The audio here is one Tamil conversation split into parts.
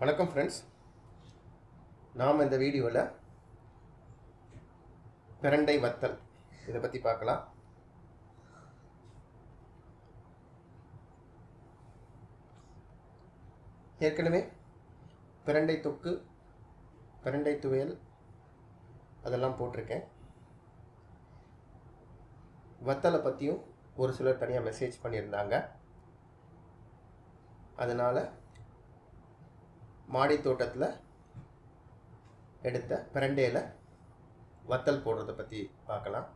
வணக்கம் ஃப்ரெண்ட்ஸ் நாம் இந்த வீடியோவில் பிரண்டை வத்தல் இதை பற்றி பார்க்கலாம். ஏற்கனவே பிரண்டை தொக்கு பிரண்டை துவையல் அதெல்லாம் போட்டிருக்கேன். வத்தலை பற்றியும் ஒரு சிலர் தனியாக மெசேஜ் பண்ணியிருந்தாங்க. அதனால் மாடி தோட்டத்தில் எடுத்த பிரண்டையில் வத்தல் போடுறத பற்றி பார்க்கலாம்.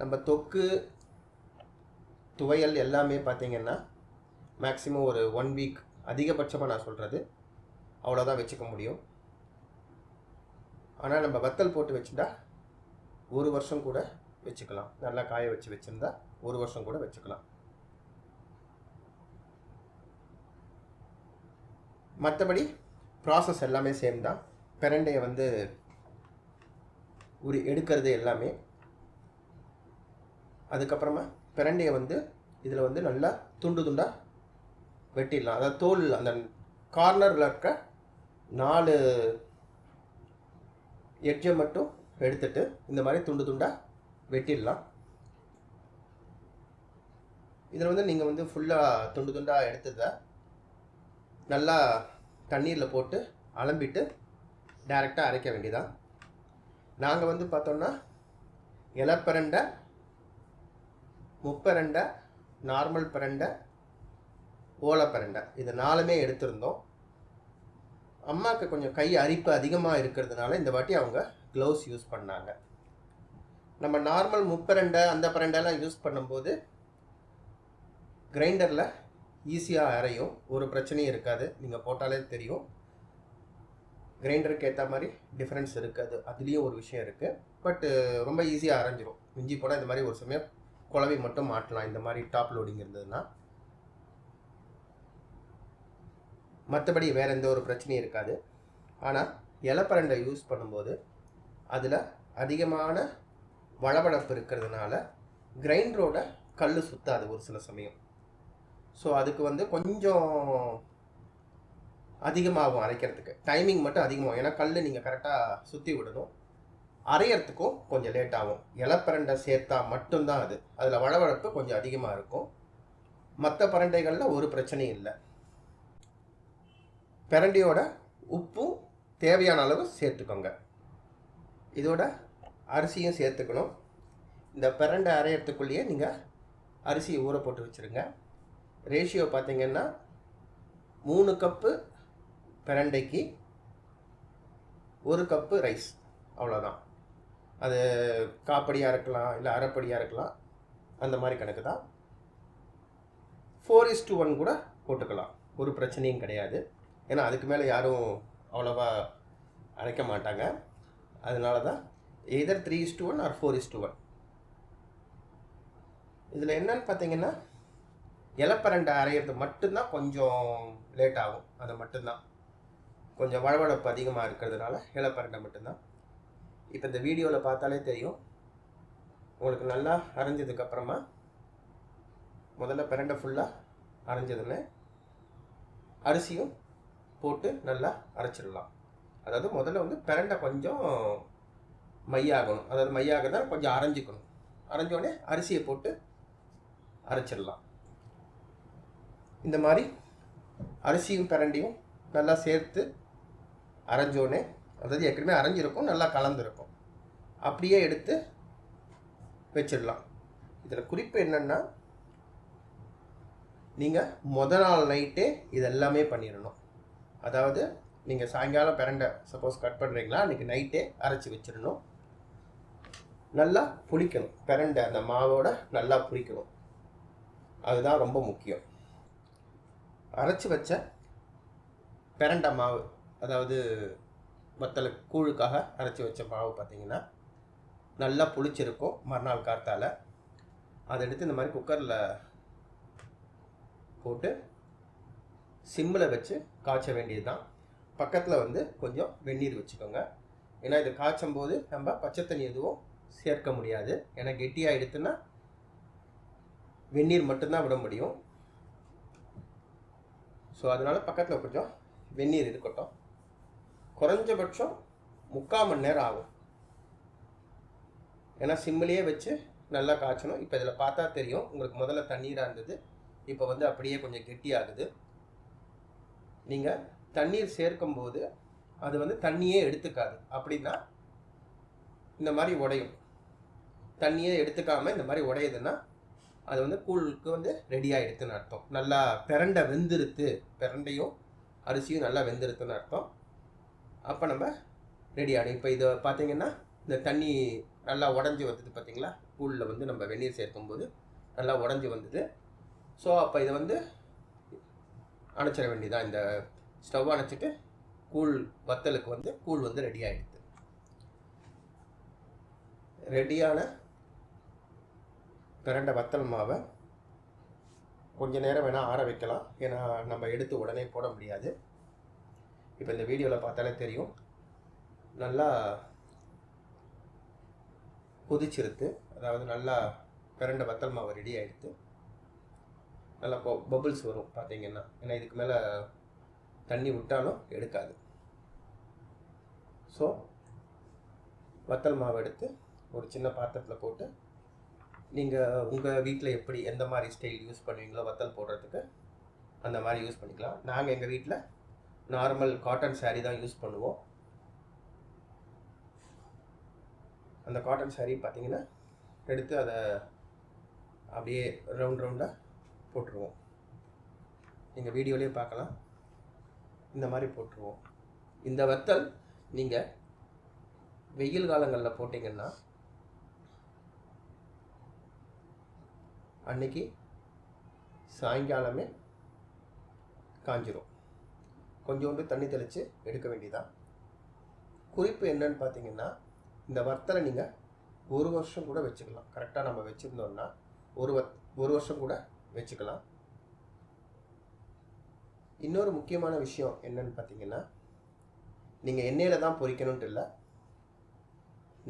நம்ம தொக்கு துவையல் எல்லாமே பார்த்திங்கன்னா மேக்ஸிமம் ஒரு ஒன் வீக் அதிகபட்சமாக நான் சொல்கிறது அவ்வளோதான் வச்சுக்க முடியும். ஆனால் நம்ம வத்தல் போட்டு வச்சுட்டா ஒரு வருஷம் கூட வச்சுக்கலாம். நல்லா காய வச்சு வச்சுருந்தா ஒரு வருஷம் கூட வச்சுக்கலாம். மற்றபடி ப்ராசஸ் எல்லாமே சேம் தான். பெரண்டையை வந்து உரி எடுக்கிறது எல்லாமே. அதுக்கப்புறமா பிரண்டையை வந்து இதில் வந்து நல்லா துண்டு துண்டாக வெட்டிடலாம். அதாவது தோல் அந்த கார்னரில் இருக்க நாலு எட்ஜை மட்டும் எடுத்துட்டு இந்த மாதிரி துண்டு துண்டாக வெட்டிடலாம். இதில் வந்து நீங்கள் வந்து ஃபுல்லாக துண்டு துண்டாக எடுத்ததை நல்லா தண்ணீரில் போட்டு அலம்பிட்டு டைரெக்டாக அரைக்க வேண்டியதான் நாங்கள் வந்து பார்த்தோன்னா இலப்பரண்டை முப்பரண்டை நார்மல் பரண்டை ஓலப்பரண்டை இது நாலுமே எடுத்திருந்தோம். அம்மாவுக்கு கொஞ்சம் கை அரிப்பு அதிகமாக இருக்கிறதுனால இந்த வாட்டி அவங்க க்ளவுஸ் யூஸ் பண்ணாங்க. நம்ம நார்மல் முப்பரண்டை அந்த பரண்டெல்லாம் யூஸ் பண்ணும்போது கிரைண்டரில் ஈஸியாக அரையும். ஒரு பிரச்சனையும் இருக்காது. நீங்கள் போட்டாலே தெரியும். கிரைண்டருக்கு ஏற்ற மாதிரி டிஃப்ரென்ஸ் இருக்காது. அதுலேயும் ஒரு விஷயம் இருக்குது பட்டு ரொம்ப ஈஸியாக அரைஞ்சிரும். மிஞ்சி போனால் இந்த மாதிரி ஒரு சமயம் குழவி மட்டும் மாட்டலாம். இந்த மாதிரி டாப் லோடிங் இருந்ததுன்னா. மற்றபடி வேறு எந்த ஒரு பிரச்சனையும் இருக்காது. ஆனால் இலப்பரண்டை யூஸ் பண்ணும்போது அதில் அதிகமான வளவளப்பு இருக்கிறதுனால கிரைண்டரோட கல் சுத்தாது ஒரு சில சமயம். ஸோ அதுக்கு வந்து கொஞ்சம் அதிகமாகும் அரைக்கிறதுக்கு. டைமிங் மட்டும் அதிகமாகும். ஏன்னா கல் நீங்கள் கரெக்டாக சுற்றி விடணும். அரைகிறதுக்கும் கொஞ்சம் லேட் ஆகும். இலப்பரண்டை சேர்த்தா மட்டும்தான் அது. அதில் வளவழப்பு கொஞ்சம் அதிகமாக இருக்கும். மற்ற பரண்டைகளில் ஒரு பிரச்சனையும் இல்லை. பிரண்டையோட உப்பும் தேவையான அளவு சேர்த்துக்கோங்க. இதோட அரிசியும் சேர்த்துக்கணும். இந்த பிரண்டை அரையிறதுக்குள்ளேயே நீங்கள் அரிசியை ஊற போட்டு வச்சுருங்க. ரேஷியோ பார்த்தீங்கன்னா மூணு கப்பு பிரண்டைக்கு ஒரு கப்பு ரைஸ் அவ்வளோதான் அது காப்படியாக இருக்கலாம் இல்லை அரைப்படியாக இருக்கலாம் அந்த மாதிரி கணக்கு தான். ஃபோர் இஸ் டூ ஒன் கூட போட்டுக்கலாம். ஒரு பிரச்சனையும் கிடையாது. ஏன்னா அதுக்கு மேலே யாரும் அவ்வளோவா அரைக்க மாட்டாங்க. அதனால தான் either three is two one or four is two one இதில் என்னன்னு பார்த்தீங்கன்னா இலப்பரண்டை அரைகிறது மட்டும்தான் கொஞ்சம் லேட் ஆகும். அது மட்டும்தான். கொஞ்சம் வளவளப்பு அதிகமாக இருக்கிறதுனால இலப்பரண்டை மட்டும்தான். இப்போ இந்த வீடியோவில் பார்த்தாலே தெரியும். உங்களுக்கு நல்லா அரைஞ்சதுக்கப்புறமா முதல்ல பிரண்டை ஃபுல்லாக அரைஞ்சதுன்னு அரிசியும் போட்டு நல்லா அரைச்சிடலாம். அதாவது முதல்ல வந்து பிரண்டை கொஞ்சம் மையாகணும். அதாவது மையாக தான் கொஞ்சம் அரைஞ்சிக்கணும். அரைஞ்சோடனே அரிசியை போட்டு அரைச்சிடலாம். இந்த மாதிரி அரிசியும் பிரண்டியும் நல்லா சேர்த்து அரைஞ்சோன்னே அதாவது ஏற்கனவே அரைஞ்சிருக்கும் நல்லா கலந்துருக்கும். அப்படியே எடுத்து வச்சிடலாம். இதில் குறிப்பு என்னென்னா நீங்கள் முத நாள் நைட்டே இதெல்லாமே பண்ணிடணும். அதாவது நீங்கள் சாயங்காலம் பிரண்டை சப்போஸ் கட் பண்ணுறீங்களா அன்றைக்கி நைட்டே அரைச்சி வச்சிடணும். நல்லா புளிக்கணும். பிரண்டை அந்த மாவோட நல்லா புளிக்கணும். அதுதான் ரொம்ப முக்கியம். அரைச்சி வச்ச பெரண்டை மாவு அதாவது வத்தலை கூழுக்காக அரைச்சி வச்ச மாவு பார்த்திங்கன்னா நல்லா புளிச்சிருக்கும் மறுநாள் காத்தால் அதை எடுத்து இந்த மாதிரி குக்கரில் போட்டு சிம்மில் வச்சு காய்ச்ச வேண்டியது தான் பக்கத்தில் வந்து கொஞ்சம் வெந்நீர் வச்சுக்கோங்க. ஏன்னா இது காய்ச்சும் போது நம்ம பச்சை தண்ணி எதுவும் சேர்க்க முடியாது. ஏன்னா கெட்டியாக எடுத்துன்னா வெந்நீர் மட்டும்தான் விட முடியும். ஸோ அதனால் பக்கத்தில் கொஞ்சம் வெந்நீர் இருக்கட்டும். குறைஞ்சபட்சம் முக்கால் மணி நேரம் ஆகும். ஏன்னா சிம்மிலேயே வச்சு நல்லா காய்ச்சணும். இப்போ இதில் பார்த்தா தெரியும். உங்களுக்கு முதல்ல தண்ணீராக இருந்தது. இப்போ வந்து அப்படியே கொஞ்சம் கெட்டியாகுது. நீங்கள் தண்ணீர் சேர்க்கும்போது அது வந்து தண்ணியே எடுத்துக்காது. அப்படின்னா இந்த மாதிரி உடையும். தண்ணியே எடுத்துக்காமல் இந்த மாதிரி உடையுதுன்னா அது வந்து கூழுக்கு வந்து ரெடி ஆகிடுதுன்னு அர்த்தம். நல்லா பிரண்டை வெந்திருத்து பிரண்டையும் அரிசியும் நல்லா வெந்திருத்துன்னு அர்த்தம். அப்போ நம்ம ரெடி ஆகிடும் இப்போ இதை பார்த்தீங்கன்னா இந்த தண்ணி நல்லா உடஞ்சி வந்தது பார்த்தீங்களா கூழில் வந்து நம்ம வெந்நீர் சேர்க்கும்போது நல்லா உடஞ்சி வந்தது. ஸோ அப்போ இதை வந்து அணைச்சிட வேண்டியதான் இந்த ஸ்டவ் அணைச்சிட்டு கூழ் வத்தலுக்கு வந்து கூழ் வந்து ரெடி ஆகிடுது ரெடியான பிரண்ட வத்தல் மாவை கொஞ்ச நேரம் வேணால் ஆற வைக்கலாம். ஏன்னா நம்ம எடுத்து உடனே போட முடியாது. இப்போ இந்த வீடியோவில் பார்த்தாலே தெரியும். நல்லா கொதிச்சிருத்து அதாவது நல்லா பிரண்ட வத்தல் மாவு ரெடி ஆகிடுத்து நல்லா பபுள்ஸ் வரும் பார்த்தீங்கன்னா. ஏன்னா இதுக்கு மேலே தண்ணி விட்டாலும் எடுக்காது. ஸோ வத்தல் மாவு எடுத்து ஒரு சின்ன பாத்திரத்தில் போட்டு நீங்கள் உங்கள் வீட்டில் எப்படி எந்த மாதிரி ஸ்டைல் யூஸ் பண்ணுவீங்களோ வத்தல் போடுறதுக்கு அந்த மாதிரி யூஸ் பண்ணிக்கலாம். நாங்கள் எங்கள் வீட்டில் நார்மல் காட்டன் சாரீ தான் யூஸ் பண்ணுவோம். அந்த காட்டன் சாரீ பார்த்தீங்கன்னா எடுத்து அதை அப்படியே ரவுண்ட் ரவுண்டாக போட்டுருவோம். நீங்கள் வீடியோலேயே பார்க்கலாம். இந்த மாதிரி போட்டுருவோம். இந்த வத்தல் நீங்கள் வெயில் காலங்களில் போட்டிங்கன்னா அன்னைக்கு சாயங்காலமே காஞ்சிரும். கொஞ்சோண்டு தண்ணி தெளித்து எடுக்க வேண்டியதான் குறிப்பு என்னன்னு பார்த்தீங்கன்னா இந்த வத்தலை நீங்கள் ஒரு வருஷம் கூட வச்சுக்கலாம். கரெக்டாக நம்ம வச்சுருந்தோம்னா ஒரு வத் ஒரு வருஷம் கூட வச்சுக்கலாம். இன்னொரு முக்கியமான விஷயம் என்னன்னு பார்த்தீங்கன்னா நீங்கள் எண்ணெயில் தான் பொரிக்கணுன்ட்டு இல்லை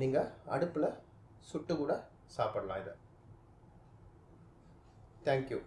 நீங்கள் அடுப்பில் சுட்டு கூட சாப்பிடலாம் இதை. Thank you.